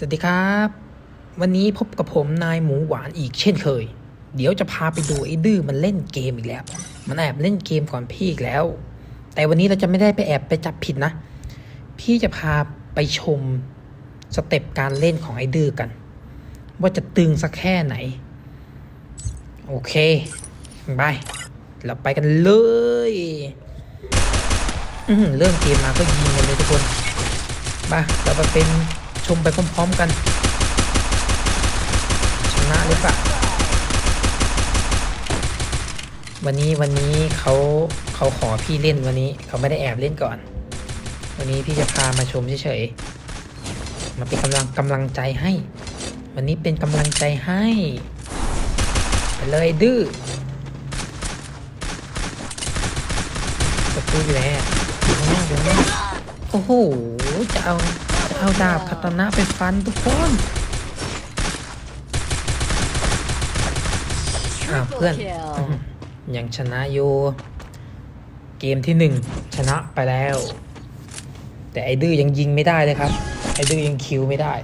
สวัสดีครับ วันนี้พบกับผมนายหมูหวานอีกเช่นเคย เดี๋ยวจะพาไปดูไอ้ดื้อมันเล่นเกมอีกแล้ว มันแอบเล่นเกมก่อนพี่อีกแล้ว แต่วันนี้เราจะไม่ได้ไปแอบไปจับผิดนะ พี่จะพาไปชมสเต็ปการเล่นของไอ้ดื้อกัน ว่าจะตึงสักแค่ไหน โอเคไปเราไปกันเลยเริ่มเกมมาก็ยิงกันเลยทุกคนมาเราไปเป็น ชมไปพร้อมๆกัน ชนะหรือเปล่าวันนี้วันนี้เขาเขาขอพี่เล่นวันนี้เขาไม่ได้แอบเล่นก่อน วันนี้พี่จะพามาชมเฉยๆมาเป็นกำลังกำลังใจให้ วันนี้เป็นกำลังใจให้ไปเลยดื้อประตูอยู่แล้วอยู่ข้างหน้าอยู่ข้างหน้าโอ้โหจะเอา เอาดาบคาตานะไปฟันทุกคนอ้าวเพื่อน Kill อื้อหือยังชนะอยู่เกมที่หนึ่งชนะไปแล้ว แต่ไอ้ดื้อยังยิงไม่ได้เลยครับ ไอ้ดื้อยังคิวไม่ได้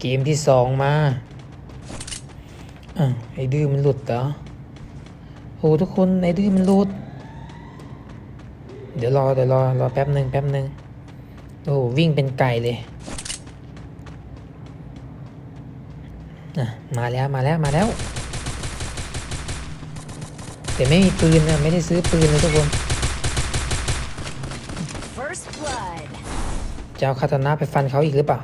เกมที่สองมาอะไอ้ดื้อมันหลุดเหรอโหทุกคนไอ้ดื้อมันหลุด เดี๋ยวรอเดี๋ยวรอรอแป๊บหนึ่งแป๊บหนึ่ง โอ้โหวิ่งเป็นไก่เลยอะมาแล้วมาแล้วมาแล้ว แต่ไม่มีปืนนะไม่ได้ซื้อปืนเลยทุกคน First blood. จะเอาคาตานะไปฟันเขาอีกหรือเปล่า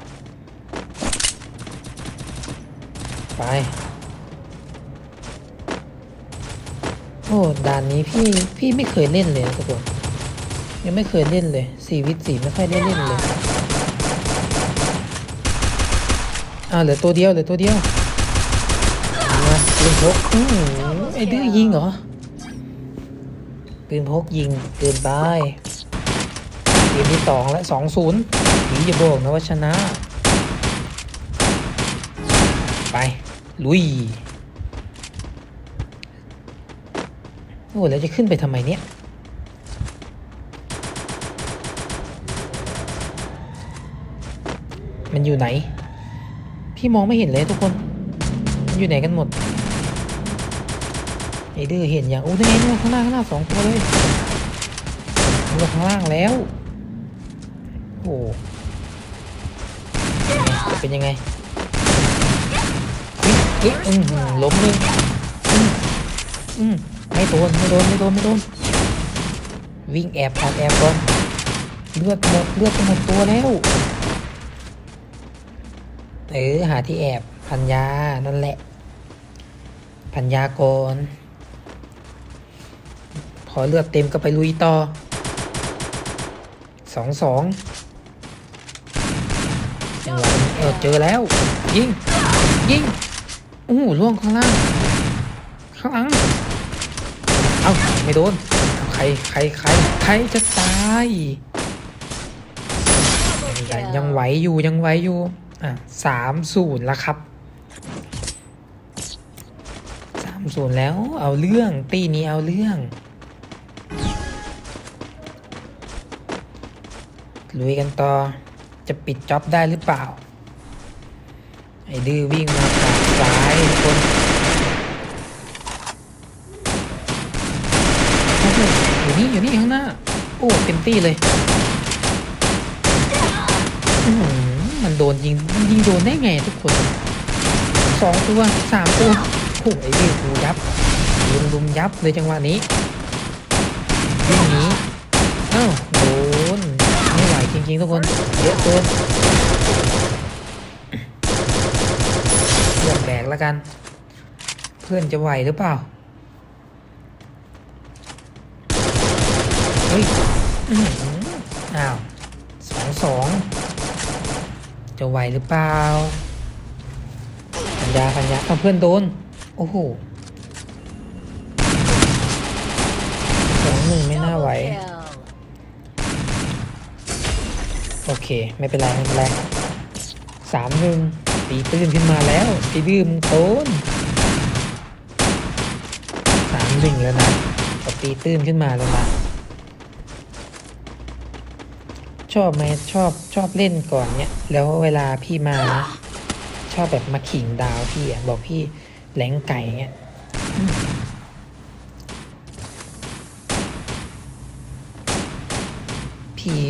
ไป โอ้ด่านนี้พี่พี่ไม่เคยเล่นเลยนะทุกคน ยังไม่เคยเล่นเลยสี่วิสี่ไม่ค่อยได้เล่นเลยอ่าเหลือตัวเดียวเหลือตัวเดียวมาปืนพกอื้อไอ้ดื้อยิงเหรอปืนพกยิงเกินไปเกมที่สองและสองศูนย์หนีอย่าบอกนะว่าชนะ ไป ลุยโอ้แล้วจะขึ้นไปทำไมเนี่ย มันอยู่ไหน พี่มองไม่เห็นเลยทุกคน มันอยู่ไหนกันหมดไอ้ดื้อเห็นอย่างอู้นี่ไงนู่นข้างหน้าข้างหน้าสองตัวเลยลงข้างล่างแล้ว โอ้จะเป็นยังไงเฮ้ยเฮ้ยอืมล้มเลยอืมอืมไม่โดนไม่โดนไม่โดนไม่โดนวิ่งแอบแอบแอบก่อนเลือดหมดเลือดหมดตัวแล้ว เออหาที่แอบพันยานั่นแหละ พันยาก่อนพอเลือดเต็มก็ไปลุยต่อสองสองจังหวเออเจอแล้ว ยิง ยิงโอ้โหล่วงข้างล่าง ข้างหลังเอ้าไม่โดน ใครใครใครใครจะตาย ยังยังไหวอยู่ยังไหวอยู่ อะสามศูนย์ละครับสามศูนย์แล้วเอาเรื่องตีนี้เอาเรื่องลุยกันต่อจะปิดจ็อบได้หรือเปล่า ไอ้ดื้อวิ่งมาทางซ้ายคนอยู่นี่อยู่นี่ข้างหน้า โอ้เต็มที่เลยอื้อหือ มันโดนยิงยิงโดนได้ไงทุกคนสองตัวสามตัวโอ้โหไอ้ดื้อกูยับลุมลุมยับเลยจังหวะนี้วิ่งหนีเอ้าโดนไม่ไหวจริงๆทุกคนเยอะเกินเลือกแบกแล้วกัน เพื่อนจะไหวหรือเปล่าเฮ้ยอ้าวสองสอง จะไหวหรือเปล่าปัญญาปัญญาเอาเพื่อนโดน โอ้โหสองหนึ่งไม่น่าไหว โอเค ไม่เป็นไรไม่เป็นไรสามหนึ่งตีตื้นขึ้นมาแล้วตีดื้อมโตนสามหนึ่งแล้วนะตีตื้นขึ้นมาแล้วนะ ชอบไหมชอบชอบเล่นก่อนเนี้ยแล้วเวลาพี่มานะชอบแบบมาขิงดาวพี่อะบอกพี่แหลงไก่เงี้ยพี่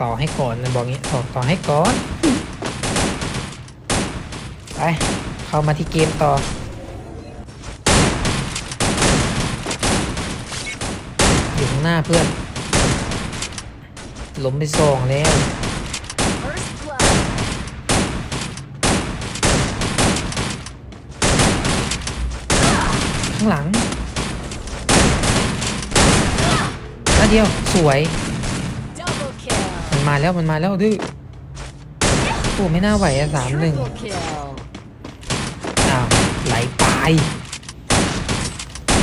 ต่อให้ก่อนนะบอกงี้บอต่อให้ก่อนไปเข้ามาที่เกมต่ออยู่ข้างหน้าเพื่อน ล้มไปสองแล้ว ข้างหลังนัดเดียวสวย มันมาแล้วมันมาแล้วดื้อโอ้ไม่น่าไหวอะสามหนึ่งอ้าวไหลปลาย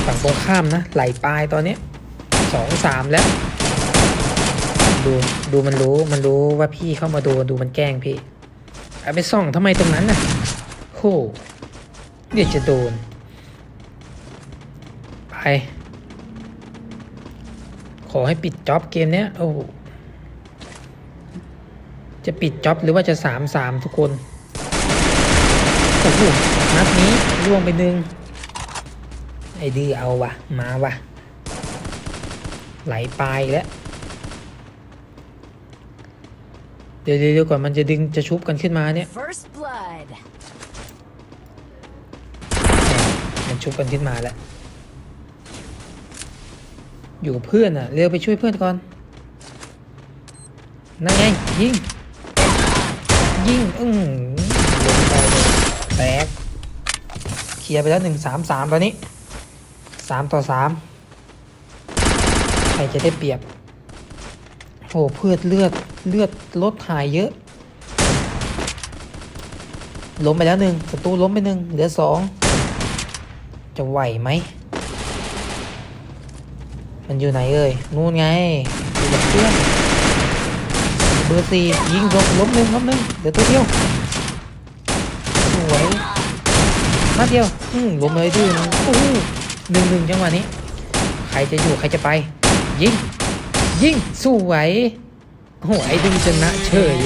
ฝั่งตรงข้ามนะ ไหลปลายตอนนี้สองสามแล้ว ดูดูมันรู้มันรู้ว่าพี่เข้ามาดูดูมันแกล้งพี่เอาไปส่องทำไมตรงนั้นน่ะโหเดี๋ยวจะโดน ไป ขอให้ปิดจ็อบเกมเนี้ยโอ้จะปิดจ็อบหรือว่าจะสามสามทุกคนโอ้โหนัดนี้ล่วงไปหนึ่งไอ้ดื้อเอาวะมาวะไหลปลายแล้ว เดี๋ยวเดี๋ยวเดี๋ยวก่อนมันจะดึงจะชุบกันขึ้นมาเนี่ย First blood. มันชุบกันขึ้นมาแล้ว อยู่กับเพื่อนอะ เร็วไปช่วยเพื่อนก่อน นั่นไงยิง ยิงอืมลงไปเลยแตกเคลียร์ไปแล้วหนึ่งสามสามตอนนี้สามต่อสามใครจะได้เปรียบโอ้เพื่อนเลือด เลือดลดหายเยอะ ล้มไปแล้วหนึ่งศัตรูล้มไปหนึ่งเหลือสองจะไหวไหม มันอยู่ไหนเอ่ย นู่นไงอยู่กับเพื่อนเบอร์สี่ยิงล้มล้มหนึ่งล้มหนึ่งเดี๋ยวตัวเดียวสวยมาเดียวอืมล้มเลยดื้อโอ้โหหนึ่งหนึ่งจังหวะนี้ ใครจะอยู่ใครจะไป ยิง ยิงสวย โอ้โหไอ้ดึงชนะเฉย